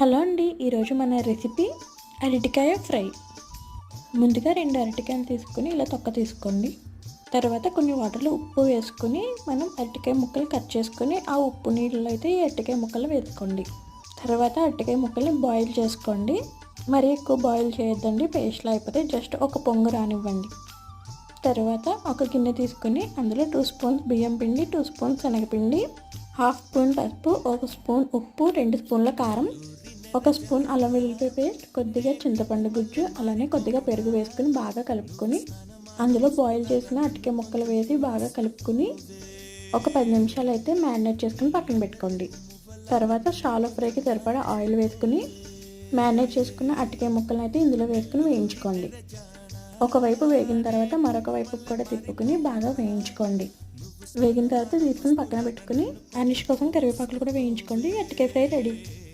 Hello అండి ఈరోజు మన రెసిపీ అరటికాయ ఫ్రై. ముందుగా రెండు అరటికాయలు తీసుకొని ఇలా తొక్క తీసుకోండి. తర్వాత కొన్ని వాటర్లో ఉప్పు వేసుకొని మనం అరటికాయ ముక్కలు కట్ చేసుకొని ఆ ఉప్పు నీళ్ళలో అయితే ఈ అరటికాయ ముక్కలు వేసుకోండి. తర్వాత అరటికాయ ముక్కల్ని బాయిల్ చేసుకోండి. మరీ ఎక్కువ బాయిల్ చేయొద్దండి పేస్ట్లో అయిపోతే జస్ట్ ఒక పొంగు రానివ్వండి. తర్వాత ఒక గిన్నె తీసుకుని అందులో టూ స్పూన్స్ బియ్యం పిండి టూ స్పూన్స్ శనగపిండి హాఫ్ స్పూన్ పసుపు ఒక స్పూన్ ఉప్పు రెండు స్పూన్ల కారం ఒక స్పూన్ అల్లం వెల్లుల్లి పేస్ట్ కొద్దిగా చింతపండు గుజ్జు అలానే కొద్దిగా పెరుగు వేసుకుని బాగా కలుపుకొని అందులో బాయిల్ చేసిన అటికే ముక్కలు వేసి బాగా కలుపుకొని ఒక పది నిమిషాలు అయితే మ్యారినేట్ చేసుకుని పక్కన పెట్టుకోండి. తర్వాత షాలో ఫ్రైకి సరిపడా ఆయిల్ వేసుకుని మ్యారినేట్ చేసుకున్న అటికే ముక్కలను అయితే ఇందులో వేసుకుని వేయించుకోండి. ఒకవైపు వేగిన తర్వాత మరొక వైపు కూడా తిప్పుకుని బాగా వేయించుకోండి. వేగిన తర్వాత తీసుకుని పక్కన పెట్టుకుని అనిష్ కోసం కరివేపాకులు కూడా వేయించుకోండి. అటుకే ఫ్రై రెడీ.